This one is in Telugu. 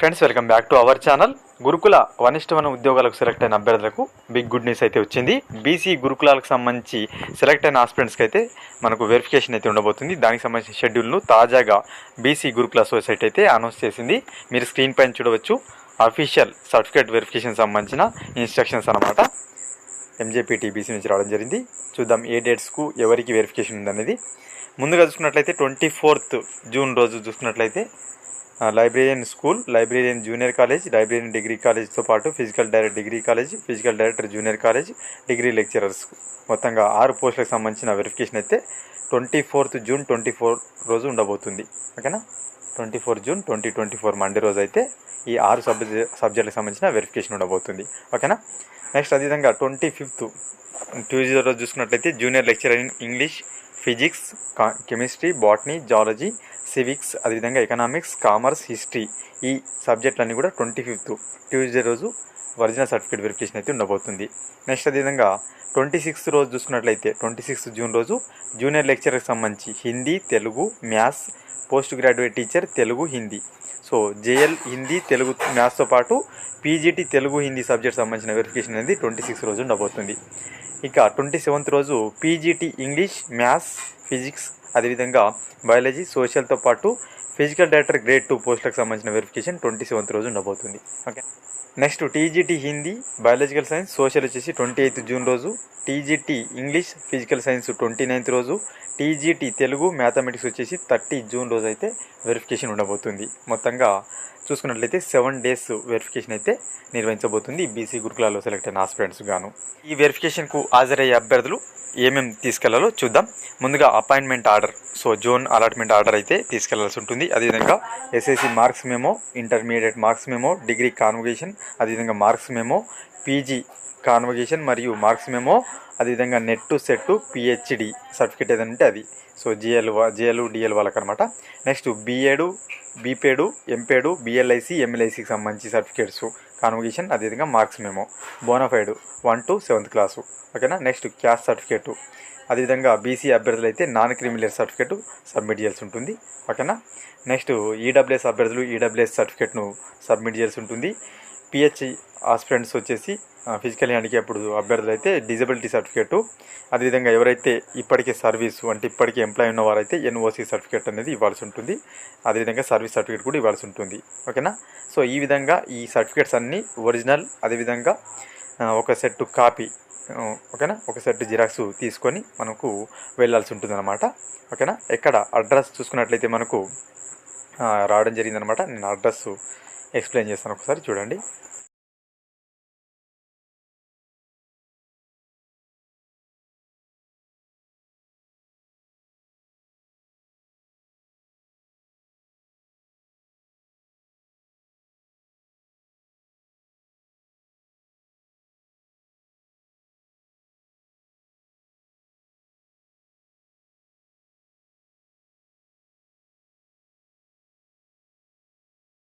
Friends welcome back to our channel గురుకుల వనిష్టమైన ఉద్యోగాలకు సెలెక్ట్ అయిన అభ్యర్థులకు బిగ్ గుడ్ న్యూస్ అయితే వచ్చింది. బీసీ గురుకులాలకు సంబంధించి సెలెక్ట్ అయిన ఆస్పిరెంట్స్కి అయితే మనకు వెరిఫికేషన్ అయితే ఉండబోతుంది. దానికి సంబంధించిన షెడ్యూల్ను తాజాగా బీసీ గురుకుల సొసైటీ అయితే అనౌన్స్ చేసింది. మీరు స్క్రీన్ పైన చూడవచ్చు. అఫీషియల్ సర్టిఫికేట్ వెరిఫికేషన్ సంబంధించిన ఇన్స్ట్రక్షన్స్ అనమాట ఎంజేపీటీబీసీ నుంచి రావడం జరిగింది. చూద్దాం ఏ డేట్స్కు ఎవరికి వెరిఫికేషన్ ఉందనేది. ముందుగా చూసుకున్నట్లయితే ట్వంటీ ఫోర్త్ జూన్ రోజు చూసుకున్నట్లయితే librarian school librarian junior college librarian degree కాలేజ్తో పాటు physical director degree college physical director junior college degree lecturers మొత్తంగా ఆరు పోస్టులకు సంబంధించిన వెరిఫికేషన్ అయితే twenty fourth June twenty four రోజు ఉండబోతుంది. ఓకేనా? Twenty four June twenty twenty four Monday రోజు అయితే ఈ ఆరు సబ్జె సబ్జెక్టులకు సంబంధించిన వెరిఫికేషన్ ఉండబోతుంది. ఓకేనా? నెక్స్ట్ అదేవిధంగా ట్వంటీ ఫిఫ్త్ ట్యూస్డే రోజు చూసుకున్నట్లయితే junior lecturer in English physics chemistry botany zoology civics అదేవిధంగా ఎకనామిక్స్ కామర్స్ హిస్టరీ ఈ సబ్జెక్టులన్నీ కూడా ట్వంటీ ఫిఫ్త్ ట్యూస్డే రోజు ఒరిజినల్ సర్టిఫికేట్ వెరిఫికేషన్ అయితే ఉండబోతుంది. నెక్స్ట్ అదేవిధంగా ట్వంటీ సిక్స్త్ రోజు చూసుకున్నట్లయితే ట్వంటీ సిక్స్త్ జూన్ రోజు జూనియర్ లెక్చర్కి సంబంధించి Hindi Telugu maths post graduate teacher Telugu Hindi. So JL Hindi Telugu మ్యాథ్స్తో పాటు పీజీటీ తెలుగు హిందీ సబ్జెక్ట్ సంబంధించిన వెరిఫికేషన్ అనేది ట్వంటీ సిక్స్ రోజు ఉండబోతుంది. ఇక ట్వంటీ సెవెంత్ రోజు పీజీటీ ఇంగ్లీష్ మ్యాథ్స్ ఫిజిక్స్ అదేవిధంగా బయాలజీ సోషల్తో పాటు ఫిజికల్ డైరెక్టర్ గ్రేడ్ టూ పోస్టులకు సంబంధించిన వెరిఫికేషన్ ట్వంటీ సెవెంత్ రోజు ఉండబోతుంది. Okay. Next TGT Hindi biological science social వచ్చేసి ట్వంటీ ఎయిత్ జూన్ రోజు. TGT English physical science twenty ninth రోజు టీజీటీ తెలుగు మ్యాథమెటిక్స్ వచ్చేసి థర్టీ జూన్ రోజు అయితే వెరిఫికేషన్ ఉండబోతుంది. మొత్తంగా చూసుకున్నట్లయితే సెవెన్ డేస్ వెరిఫికేషన్ అయితే నిర్వహించబోతుంది బీసీ గురుకులాలో సెలెక్ట్ అయిన ఆస్పిరెంట్స్ గాను. ఈ వెరిఫికేషన్కు హాజరయ్యే అభ్యర్థులు ఏమేమి తీసుకెళ్ళాలో చూద్దాం. ముందుగా appointment order so zone allotment order అయితే తీసుకెళ్ళాల్సి ఉంటుంది. అదేవిధంగా SSC marks memo intermediate marks memo degree convocation అదేవిధంగా మార్క్స్ మేమో పీజీ కాన్వకేషన్ మరియు మార్క్స్ మేమో అదేవిధంగా నెట్ సెట్ పిహెచ్డి సర్టిఫికేట్ ఏదంటే ఉంటే అది. So GL GL DL వాళ్ళకనమాట next B Ed B PEd M PEd BLIC ఎంఎల్ఐసికి సంబంధించి సర్టిఫికేట్స్ కాన్వకేషన్ అదేవిధంగా marks memo. Bonafide one to seventh class. ఓకేనా? Next caste certificate. అదేవిధంగా బీసీ అభ్యర్థులు అయితే నాన్ క్రిమినల్ సర్టిఫికేట్ సబ్మిట్ చేయాల్సి ఉంటుంది. ఓకేనా? నెక్స్ట్ ఈడబ్ల్యూఎస్ అభ్యర్థులు ఈడబ్ల్యూఎస్ సర్టిఫికేట్ను సబ్మిట్ చేయాల్సి ఉంటుంది. పిహెచ్ ఆస్పిరెంట్స్ వచ్చేసి ఫిజికల్ హ్యాండిక్యాప్డ్ అభ్యర్థులు అయితే డిజబిలిటీ సర్టిఫికేటు. అదేవిధంగా ఎవరైతే ఇప్పటికే సర్వీస్ అంటే ఇప్పటికే ఎంప్లాయ్ ఉన్న వారైతే ఎన్ఓసి సర్టిఫికేట్ అనేది ఇవ్వాల్సి ఉంటుంది. అదేవిధంగా సర్వీస్ సర్టిఫికేట్ కూడా ఇవ్వాల్సి ఉంటుంది. ఓకేనా? సో ఈ విధంగా ఈ సర్టిఫికేట్స్ అన్నీ ఒరిజినల్ అదేవిధంగా ఒక సెట్ కాపీ ఓకేనా? ఒక సెట్ జిరాక్స్ తీసుకొని మనకు వెళ్ళాల్సి ఉంటుంది అనమాట ఓకేనా? ఎక్కడ? అడ్రస్ చూసుకున్నట్లయితే మనకు రావడం జరిగిందనమాట నేను అడ్రస్ ఎక్స్ప్లెయిన్ చేస్తాను ఒకసారి చూడండి.